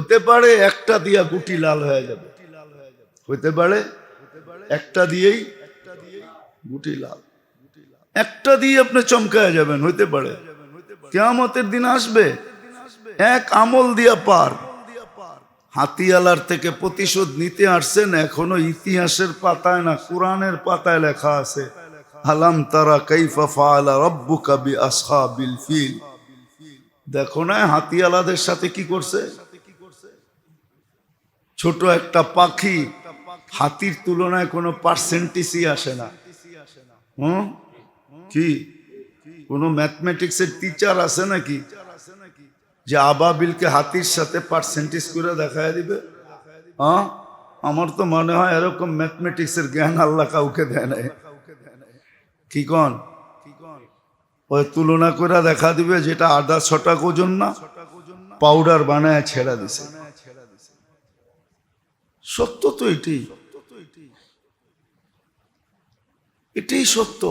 হতে পারে একটা দিয়া গুটি লাল হয়ে যাবে। হতে পারে একটা দিয়েই গুটি লাল। একটা দিয়ে আপনি চমকায় যাবেন হইতে পারে। কেয়ামতের দিন আসবে, এক আমল দিয়া পার। হাতিয়ালার থেকে প্রতিশোধ নিতে আসছেন, এখনও ইতিহাসের পাতায় না, কোরআনের পাতায় লেখা আছে, আলাম তারা কাইফা ফাআলা রাব্বুকা বিআসহাবিল ফিল? দেখো না, হাতিয়ালাদের সাথে কি করছে? ছোট একটা পাখি, হাতির তুলনায় কোনো পার্সেন্টেজই আসে না। হুম? কি? কোনো ম্যাথমেটিক্সের টিচার আছে নাকি? যে আবাবিলকে হাতির সাথে পার্সেন্টেজ করে দেখায় দিবে? হ্যাঁ? আমার তো মনে হয় এরকম ম্যাথমেটিক্সের জ্ঞান আল্লাহ কাউকে দেয় নাই। কি কন? ওই তুলনা করে দেখা দিবে যেটা আধা ছটা ওজন না পাউডার বানায় ছেড়া দিছে। সত্য তো এটাই। এটাই সত্য।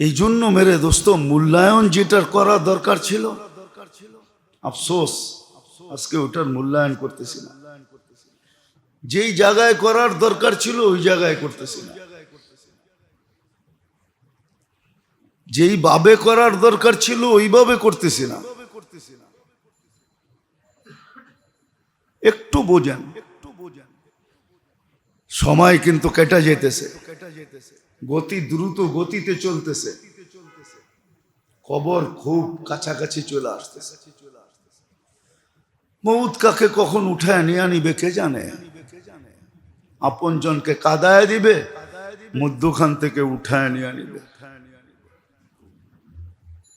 এই জন্য মেরে দোস্ত, মূল্যায়ন যেটার করা দরকার ছিল, আফসোস, আজকে ওটার মূল্যায়ন করতেছি না। যেই জায়গায় করার দরকার ছিল, ওই জায়গায় করতেছি না। যেই ভাবে করার দরকার ছিল, ওইভাবে করতেছি না। একটু বোঝেন। একটু বোঝেন সময় কিন্তু কেটে যেতেছে। গতি দ্রুত গতিতে চলতেছে। কবর খুব কাছাকাছি চলে আসতেছে। মৌত কাকে কখন উঠায় নিয়ে আনিবে কে জানে? আপন জনকে কাদায় দিবে, মধ্যখান থেকে উঠায় নিয়ে আনিবে।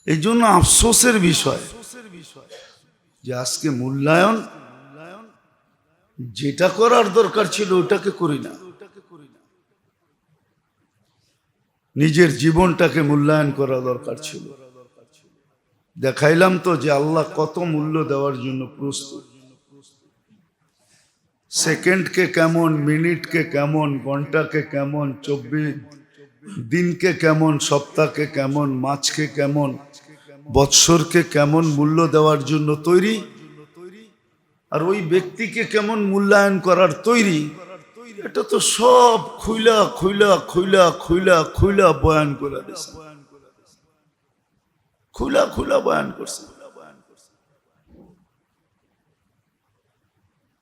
এই জন্য আফসোসের বিষয় যে আজকে মূল্যায়ন যেটা করার দরকার ছিল ওটাকে করি না। নিজের জীবনটাকে মূল্যায়ন করা দরকার ছিল। দেখাইলাম তো যে আল্লাহ কত মূল্য দেওয়ার জন্য প্রস্তুত। সেকেন্ডকে কেমন, মিনিটকে কেমন, ঘন্টাকে কেমন, চব্বিশ, দিনকে কেমন, সপ্তাহকে কেমন মাছকে কেমন, বৎসরকে কেমন মূল্য দেওয়ার জন্য তৈরি আর ওই ব্যক্তিকে কেমন মূল্যায়ন করার তৈরি, এটা তো সব খুইলা খুইলা খুইলা খুইলা খুইলা বয়ান করে দিছে। খুলা খুলা বয়ান করছে।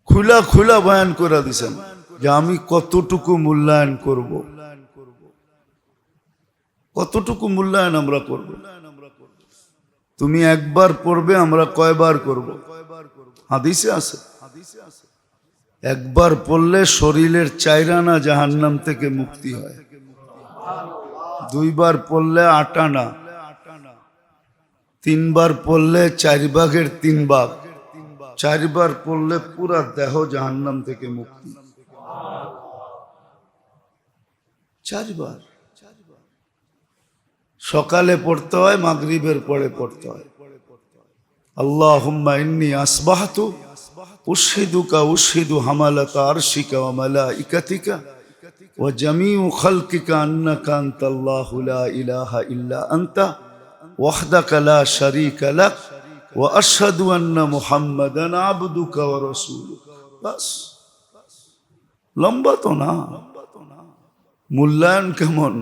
খুলা খুলা বয়ান করে দিছেন যে আমি কতটুকু মূল্যায়ন করব? কতটুকু মূল্যায়ন আমরা করব? তুমি একবার পড়বে, আমরা কয়বার করব? হাদিসে আছে। একবার পড়লে শরীরের চাইরানা জাহান্নাম থেকে মুক্তি হয়। দুইবার পড়লে আটানা। তিনবার পড়লে চার ভাগের তিন ভাগ চারবার পড়লে পুরা দেহ জাহান্নাম থেকে মুক্তি। সকালে পড়তে হয়, মাগরিবের পরে পড়তে হয়। আল্লাহুম্মা ইন্নি আসবাহতু উশহিদুকা উশহিদু হামালাতা আরশিকা ওয়া মালাইকাতিকা ওয়া জামিউ খালকিকা আন্নাকা আনতাল্লাহু লা ইলাহা ইল্লা আনতা ওয়াহদাকা লা শারীকা লাক ওয়া আশহাদু আন্না মুহাম্মাদান আবদুকা ওয়া রাসূলুক। বাস। লম্বা তো না। মূল্যায়ন কেমন?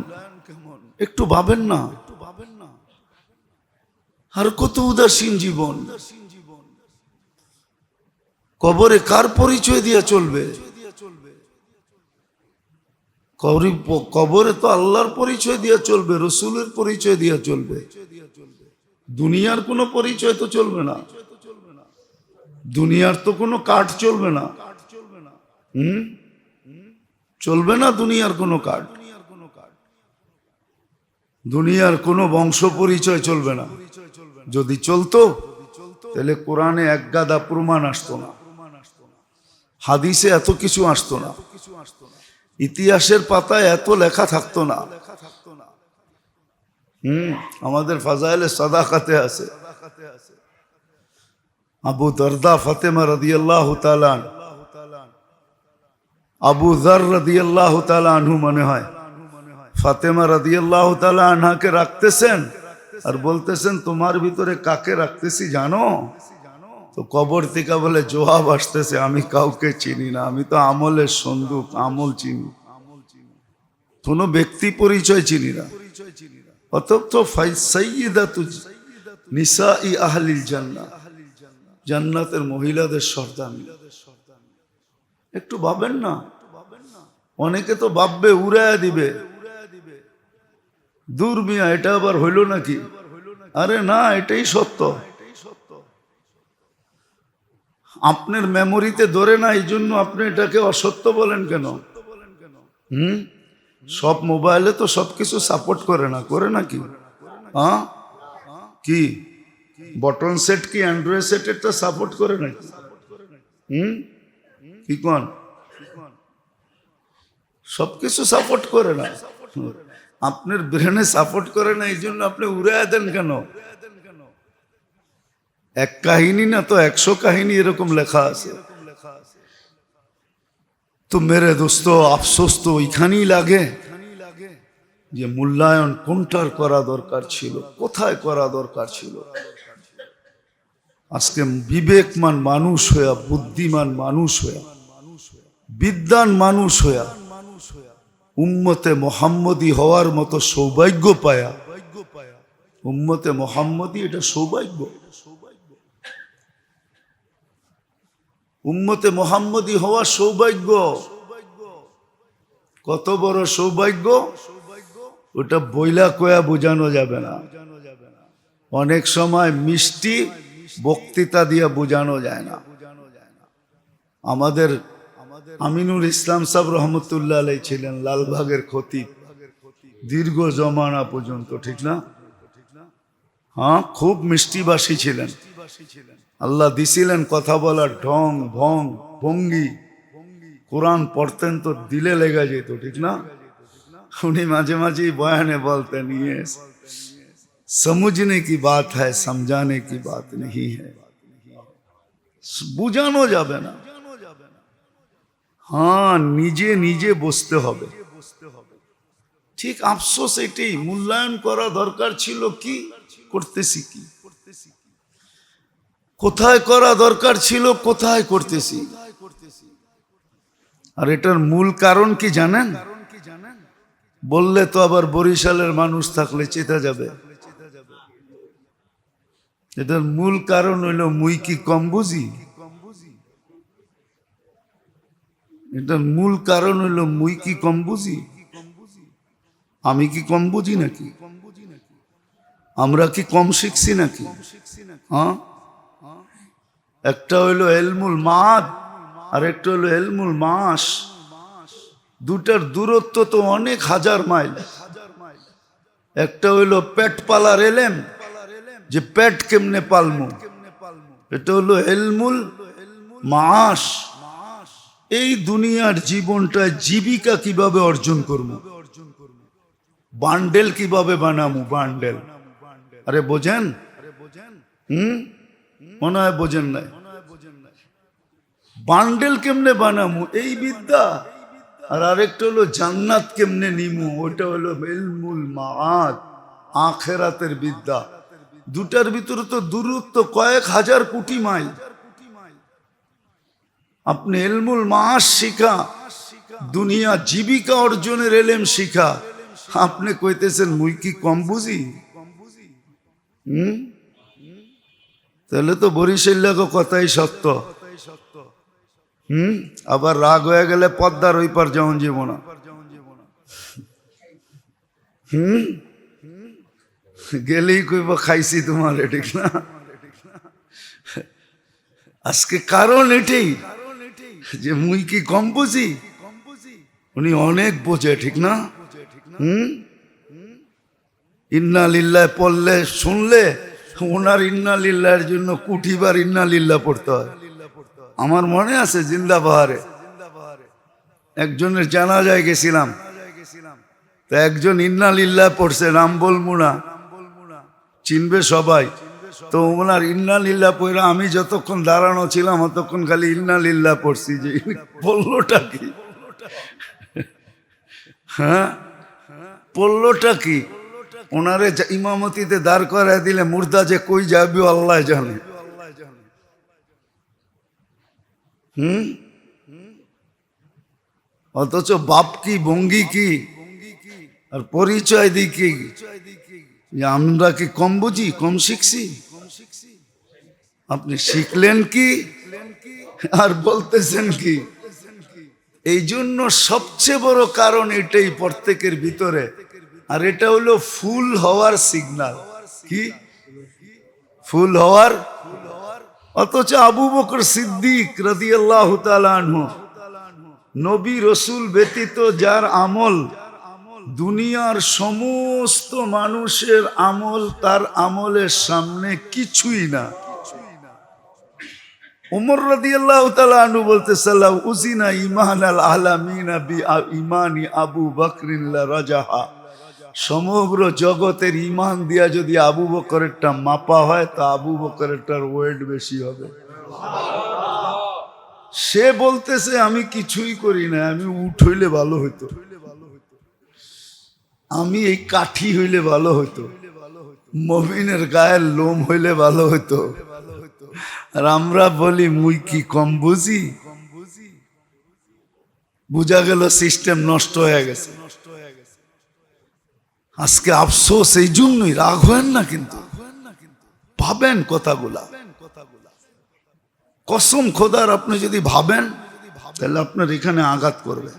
একটু ভাবেন না। আর কত উদাসীন জীবন। কবরে কার পরিচয় দিয়ে চলবে? কবরে তো আল্লাহর পরিচয় দিয়ে চলবে, রসুলের পরিচয় দিয়ে চলবে। দুনিয়ার কোনো পরিচয় তো চলবে না। দুনিয়ার তো কোনো কাঠ চলবে না। হুম? চলবে না দুনিয়ার কোনো কাঠ। দুনিয়ার কোনো বংশ পরিচয় চলবে না। যদি চলতো, তাহলে কোরআনে এক গাদা প্রমাণ আসতো না। হাদিসে এত কিছু আসতো না। ইতিহাসের পাতায় এত লেখা থাকতো না। হুম, আমাদের ফাজাইলে সাদাকাতে আছে। আবু দরদা ফাতেমা রাদিয়াল্লাহ তালান আবু দর রাদিয়াল্লাহ তালা আনহু মনে হয়, ফাতেমা রাদিয়াল্লাহ তালা আনহাকে রাখতেছেন। আর বলতেছেন তোমার ভিতরে কাকে রাখতেছি জানো? তো কবর থেকে বলে জবাব আসতেছে আমি কাউকে চিনি না। আমি তো আমলের সন্দুক আমল চিনি। কোনো ব্যক্তি পরিচয় চিনি না। নিসা ই আহলিল জান্নাতের মহিলাদের সর্দানি একটু ভাবেন না। অনেকে তো ভাববে উড়ায় দিবে। দূর মিয়া, এটা আবার হইল নাকি? আরে না, এটাই সত্য। আপনার মেমোরিতে ধরে না, এই জন্য আপনি এটাকে অসত্য বলেন কেন? হুম? সব মোবাইলে তো সবকিছু সাপোর্ট করে না, করে নাকি হ্যাঁ কি? বটন সেট কি অ্যান্ড্রয়েড সেটেরটা সাপোর্ট করে নাকি? হুম? কি কোন? সবকিছু সাপোর্ট করে না। আপনার ব্রেনে সাপোর্ট করে না এই জন্য আপনি উড়াইয়া দেন কেন? এক কাহিনী না তো একশো কাহিনী এরকম লেখা আছে। তো মেরে দোস্ত, আফসোস তো ওইখানেই লাগে যে মূল্যায়ন কোনটার করা দরকার ছিল, কোথায় করা দরকার ছিল? আজকে বিবেকমান মানুষ হইয়া, বুদ্ধিমান মানুষ হইয়া, বিদ্যান মানুষ হইয়া উম্মতে মোহাম্মদী হওয়ার মতো সৌভাগ্য পায়া। উম্মতে মোহাম্মদী এটা সৌভাগ্য। উম্মতে মোহাম্মদী হওয়া সৌভাগ্য। কত বড় সৌভাগ্য? ওটা বইলা কয়া বোঝানো যাবে না। অনেক সময় মিষ্টি বক্তৃতা দিয়ে বোঝানো যায় না। আমাদের আমিনুল ইসলাম সাহ রহমতুল্লাহ আলাই ছিলেন লালবাগের ক্ষতি দীর্ঘ জমানা পর্যন্ত, ঠিক না? হ্যাঁ খুব মিষ্টিবাসী ছিলেন। আল্লাহ দিছিলেন কথা বলার ঢং, ভং, ভঙ্গি। কোরআন পড়তেন তো দিলে লেগে যেত, ঠিক না? উনি মাঝে মাঝে বয়ানে বলতেন ইয়ে সমুঝনে কি বাত হ্যাঁ সমঝানে কি বাত নেই হ্যাঁ বুঝানো যাবে না। হ্যাঁ নিজে নিজে বসতে হবে। ঠিক আফসোস এটাই, মূল্যায়ন করা দরকার ছিল কি, করতেছি কি? কোথায় করা দরকার ছিল, কোথায় করতেছি? আর এটার মূল কারণ কি জানেন? বললে তো আবার বরিশালের মানুষ থাকলে চেতা যাবে। এটার মূল কারণ হইল মুই কি কম বুঝি? এটার মূল কারণ হইল মুই কি কম বুঝি? আমি কি কম বুঝি নাকি? আমরা কি কম শিখছি নাকি? হ্যাঁ? একটা হইল এলমুল মাদ, আর একটা হইল এলমুল মাস। দুটার দূরত্ব তো অনেক হাজার মাইল। একটা হইল পেট পালার এলেম, যে পেট কেমনে পালমু? এটা হলো এলমুল মাস। এই দুনিয়ার জীবনটা জীবিকা কীভাবে অর্জন করব? বান্ডেল কীভাবে বানামু বান্ডেল। আরে বোঝেন? হুম? মনে হয় বোঝেন নাই। বান্ডেল কেমনে বানামু এই বিদ্যা। আর আরেকটা হলো জান্নাত কেমনে নিমু ওটা হলো এলমুল মাআদ, আখেরাতের বিদ্যা। দুটার ভিতরে তো দূরত্ব কয়েক হাজার কোটি মাইল। আপনি এলমুল মাস শিখা, দুনিয়া জীবিকা অর্জনের এলেম শিখা। আপনি কইতেছেন, মুই কি কম বুঝি? হুম? তাহলে তো বরিশাল্লাকে কথাই সত্য। হুম? আবার রাগ হয়ে গেলে পদ্মার ওই পার যেমন জীব না হুম? গেলেই কইব, খাইছি তোমার ঠিক না? আজকে কারণ এটাই। যে মুই কি কম বুঝি? উনি অনেক বোঝে, ঠিক না? হুম? ইন্না লিল্লাহ পড়লে শুনলে ওনার ইন্না লিল্লার জন্য কুঠিবার ইন্না লিল্লা পড়তে হয়। আমার মনে আছে জিন্দা জিন্দাবাহারে। একজনের জানাজায় গেছিলাম। তো একজন ইন্না লিল্লা পড়ছে রাম বলমুনা চিনবে সবাই। তো ওনার ইন্না লিল্লা পড়ে আমি যতক্ষণ দাঁড়ানো ছিলাম, ততক্ষণ খালি ইন্না লিল্লা পড়ছি যে বললোটা কি? হ্যাঁ? পড়লোটা কি? ওনারে ইমামতিতে দাঁড় করায় দিলে মুর্দা যে কই যাবে আল্লাহ জানে। হুম? অথচ বাপ কি ভঙ্গি কি? আর পরিচয় দিই কি? আমরা কি কম বুঝি, কম শিখছি? আপনি শিখলেন কি? আর বলতেছেন কি? এই জন্য সবচেয়ে বড় কারণ এটাই প্রত্যেকের ভিতরে। আর এটা হলো ফুল হওয়ার সিগনাল কি? ফুল হওয়ার? অথচ আবু বকর সিদ্দিক তাআলা আনহু, নবী রসুল ব্যতীত যার আমল দুনিয়ার সমস্ত মানুষের আমল তার আমলের সামনে কিছুই না। উমর রাদিয়াল্লাহু তাআলা আনহু বলতে, সাল্লাহ উজিনা ইমান আল আলামিনা বি ইমানি আবু বকরিন রাজাহা। সমগ্র জগতের ইমান দিয়া যদি আবু বকরেরটা মাপা হয়, তা আবু বকরেরটার ওয়েট বেশি হবে। সে বলতেছে, আমি কিছুই করি না, আমি উঠ হইলে ভালো হইতো। আমি এই কাঠি হইলে ভালো হইতো। মমিনের গায়ের লোম হইলে ভালো হইতো। আর আমরা বলি, মুই কি কম বুঝি? বুঝা গেল সিস্টেম নষ্ট হয়ে গেছে। আজকে আফসোস, এই জন্যই রাগ হয়েন না কিন্তু। ভাবেন কথাগুলা। কসম খোদার, আপনি যদি ভাবেন, তাহলে আপনার এখানে আঘাত করবে।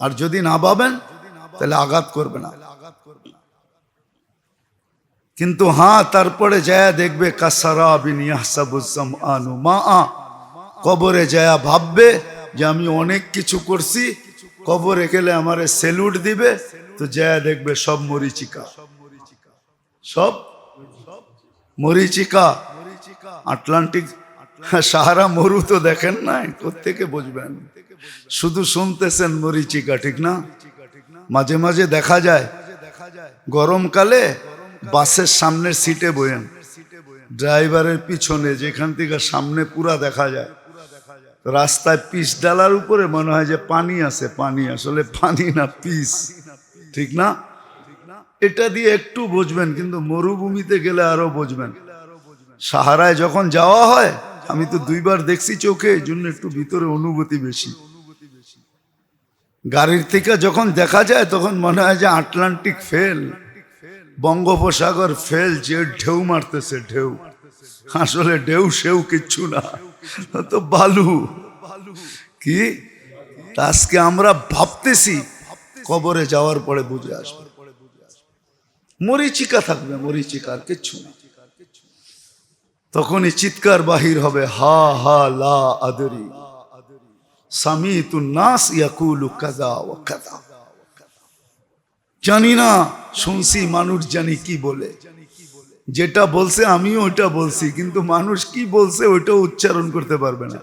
আর যদি না ভাবেন, তাহলে আঘাত করবে না। কিন্তু হ্যাঁ তারপরে যায় দেখবে, কাসারা বিনিয়াসাবুজ্জাম আনু মা আ কবরে যায় ভাববে যে আমি অনেক কিছু করছি, কবরে গেলে আমারে সেলুট দিবে, তো যায় দেখবে সব মরিচিকা। সব মরিচিকা। আটলান্টিক সাহারা মরু তো দেখেন নাই কোথেকে বুঝবেন? শুধু শুনতেছেন মরিচিকা, ঠিক না? মাঝে মাঝে দেখা যায়, গরমকালে বাসের সামনের সিটে বয়েন ড্রাইভারের পিছনে যেখান থেকে সামনে পুরা দেখা যায়। রাস্তায় পিস ডালার উপরে মনে হয় যে পানি আছে, পানি, আসলে পানি না, পিস। ঠিক না? এটা দিয়ে একটু বুঝবেন, কিন্তু মরুভূমিতে গেলে আরও বুঝবেন। সাহারায় যখন যাওয়া হয়, আমি তো দুইবার দেখছি চোখে, এই জন্য একটু ভিতরে অনুভূতি বেশি। গাড়ির থেকে যখন দেখা যায়, তখন মনে হয় যে আটলান্টিক ফেল। বঙ্গোপসাগর ফেল যে ঢেউ মারতেছে, ঢেউ। আসলে ঢেউ সেও কিচ্ছু না, তো বালু। কি? তা আজকে আমরা ভাবতেছি, কবরে যাওয়ার পরে বুঝে আসবে। মরিচিকা থাকবে মরিচিকার কিচ্ছু না। তখনই চিৎকার বাহির হবে, হা হা, লা, আদরি। সামিতু নাস ইয়াকুলু কাযা ওয়া কাযা। জানি না, শুনছি মানুষ জানি কি বলে। যেটা বলছে আমিও ওইটা বলছি, কিন্তু মানুষ কি বলছে ওইটা উচ্চারণ করতে পারবে না।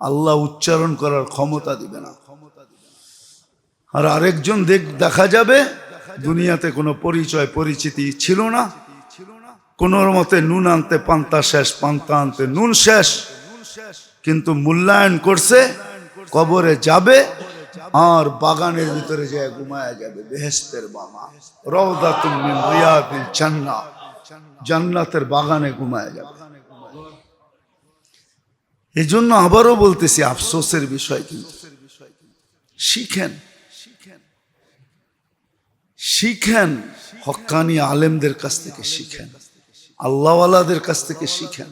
আল্লাহ উচ্চারণ করার ক্ষমতা দিবে না। আর আরেকজন দেখ, দেখা যাবে, দুনিয়াতে কোনো পরিচয়, পরিচিতি ছিল না। কোন মতে নুন আনতে পান্তা শেষ, পান্তা আনতে নুন শেষ। কিন্তু মূল্যায়ন করছে, কবরে যাবে আর বাগানের ভিতরে যায় ঘুমায়া যাবে বেহেস্তের বামা রওদা তুমি রিয়াদিল জান্নাত জান্নাতের বাগানে ঘুমায়া যাবে। এই জন্য আবারও বলতেছি, আফসোসের বিষয় কিন্তু। শিখেন। শিখেন হক্কানি আলেমদের কাছ থেকে শিখেন। আল্লাহওয়ালাদের কাছ থেকে শিখেন।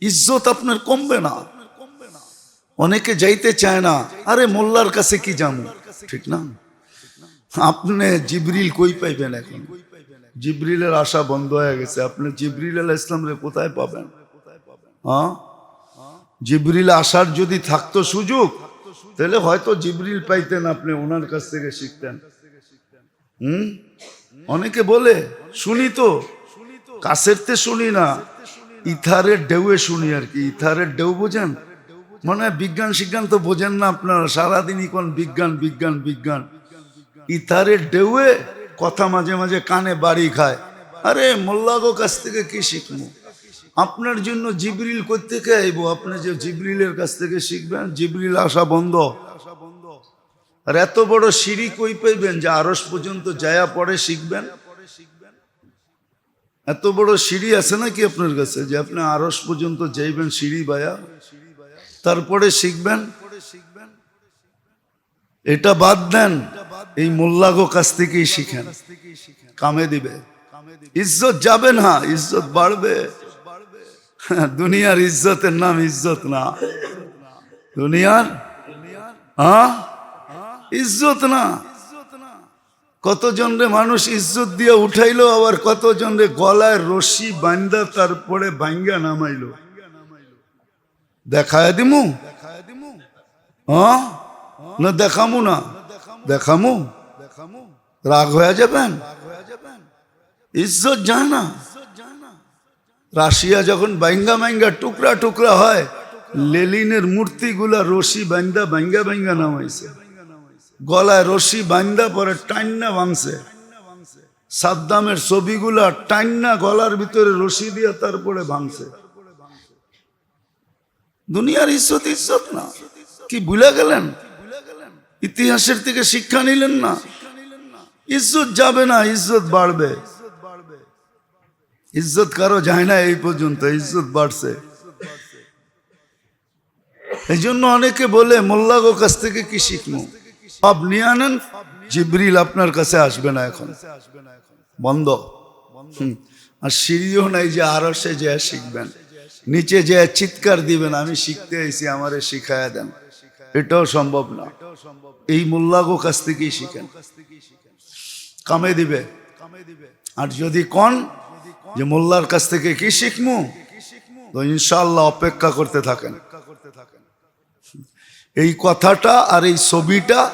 ইজ্জত আপনার কমবে না। অনেকে যাইতে চায় না। আরে মোল্লার কাছে কি যাব? ঠিক না? আপনি জিবরিল কই পাইবেন এখন? জিবরিলের আশা বন্ধ হয়ে গেছে। আপনি জিবরিল আল ইসলামরে কোথায় পাবেন? হ্যাঁ? জিবরিল আসার যদি থাকতো সুযোগ, তাহলে হয়তো জিবরিল পাইতেন আপনি, ওনার কাছ থেকে শিখতেন। হুম? অনেকে বলে, শুনি তো। কাছেরতে শুনি না। ইথারের ঢেউয়ে শুনি আর কি। ইথারের ঢেউ বোঝেন? মনে হয় বিজ্ঞান শিজ্ঞান তো বোঝেন না আপনারা, সারাদিনই কোন বিজ্ঞান বিজ্ঞান বিজ্ঞান। ইথারের ডেউয়ে কথা মাঝে মাঝে কানে বাড়ি খায়। আরে, মোল্লাগো কাছ থেকে কি শিখব? আপনার জন্য জিবরিল থেকে আইবো? আপনি যে জিবরিলের কাছ থেকে শিখবেন, জিবরিল আসা বন্ধ। আর এত বড় সিঁড়ি কই পাইবেন যে আরস পর্যন্ত যায়া পরে শিখবেন? এত বড় সিঁড়ি আছে নাকি আপনার কাছে যে আপনি আরস পর্যন্ত যাইবেন সিঁড়ি বায়া? তারপরে শিখবেন। এটা বাদ দেন, এই মোল্লাগো কাছ থেকেই শিখেন। কামে দিবে। ইজ্জত যাবে না, ইজ্জত বাড়বে। দুনিয়ার ইজ্জতের নাম ইজ্জত না। দুনিয়ার হ্যাঁ? ইজ্জত না। কতজন রে মানুষ ইজ্জত দিয়ে উঠাইলো, আবার কতজন রে গলায় রশি বান্দা তারপরে বাঙ্গা নামাইলো। দেখায় দিমু? না দেখামু না। দেখামু? রাগ হয়ে যাবেন? ইজ্জত যায় না। রাশিয়া যখন বাইঙ্গা বাইঙ্গা টুকরা টুকরা হয়, লেলিনের মূর্তিগুলা রশি বান্দা বাইঙ্গা বাইঙ্গা নামাইছে। গলায় রশি বান্দা পরে টান্না ভাঙছে সাদ্দামের ছবিগুলা টান্না গলার ভিতরে রশি দিয়ে তারপরে ভাঙছে দুনিয়ার ইজ্জত ইজ্জত না। কি ভুলে গেলেন? ইতিহাসের থেকে শিক্ষা নিলেন না। ইজ্জত যাবে না, ইজ্জত বাড়বে। ইজ্জত কারও যায় না এই পর্যন্ত, ইজ্জত বাড়ছে। এই জন্য অনেকে বলে, মোল্লাগো কাছ থেকে কি শিখব? সব নিয়ে আনেন, জিবরিল আপনার কাছে আসবে না এখন। বন্ধ। আর সিঁড়িও নাই যে আরও সে যে শিখবেন। নিচে যে চিৎকার দিবেন, আমি শিখতে এসেছি আমারে শিখায় দেন। এটাও সম্ভব না। এই মোল্লাগো কাছ থেকেই শিখেন। কামে দিবে। আর যদি কন যে মোল্লার কাছ থেকে কি শিখমু? তো ইনশাল্লাহ অপেক্ষা করতে থাকেন। এই কথাটা আর এই ছবিটা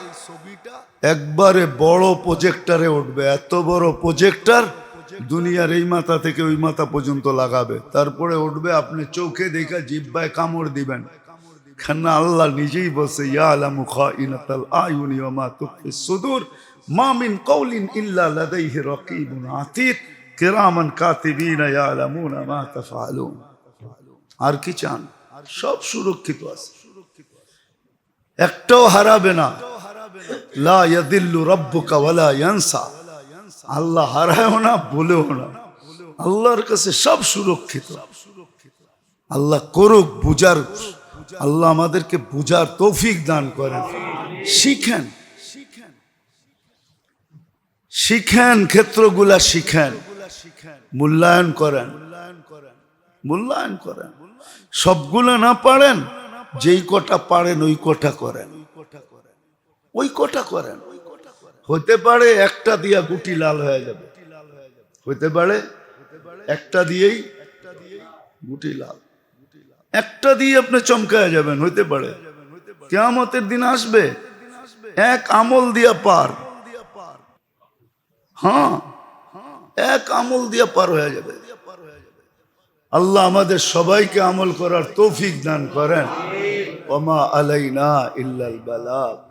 একবারে বড় প্রজেক্টরে উঠবে। এত বড় প্রজেক্টর দুনিয়ার এই মাথা থেকে ওই মাথা পর্যন্ত লাগাবে। তারপরে উঠবে, আপনি চোখে দেখা জিব্বায় কামড় দিবেন। কেন আল্লাহ নিজেই বলছে ইয়া আলামু খাইনাতাল আয়ুনি আর কি চান? সব সুরক্ষিত আছে। একটাও হারাবে না। লা ইয়াদিল্লু ওয়ালা ইয়ানসা। আল্লাহ হারায়ও না বলেও না। আল্লাহর কাছে সব সুরক্ষিত। আল্লাহ করুক, বুঝার, আল্লাহ আমাদেরকে বুঝার তৌফিক দান করেন। শিখেন। শিখেন, ক্ষেত্রগুলা শিখেন। মূল্যায়ন করেন। মূল্যায়ন করেন। সবগুলো না পারেন, যেই কটা পারেন, ওই কটা করেন। ওই কটা করেন। হতে পারে একটা দিয়া গুটি লাল হয়ে যাবে। হতে পারে একটা দিয়েই গুটি লাল। একটা দিয়ে আপনি চমকায় যাবেন হইতে পারে। কেয়ামতের দিন আসবে, এক আমল দিয়া পার। হ্যাঁ এক আমল দিয়া পার হয়ে যাবে। আল্লাহ আমাদের সবাইকে আমল করার তৌফিক দান করেন। ওমা আলাইনা ইল্লাল বালাগ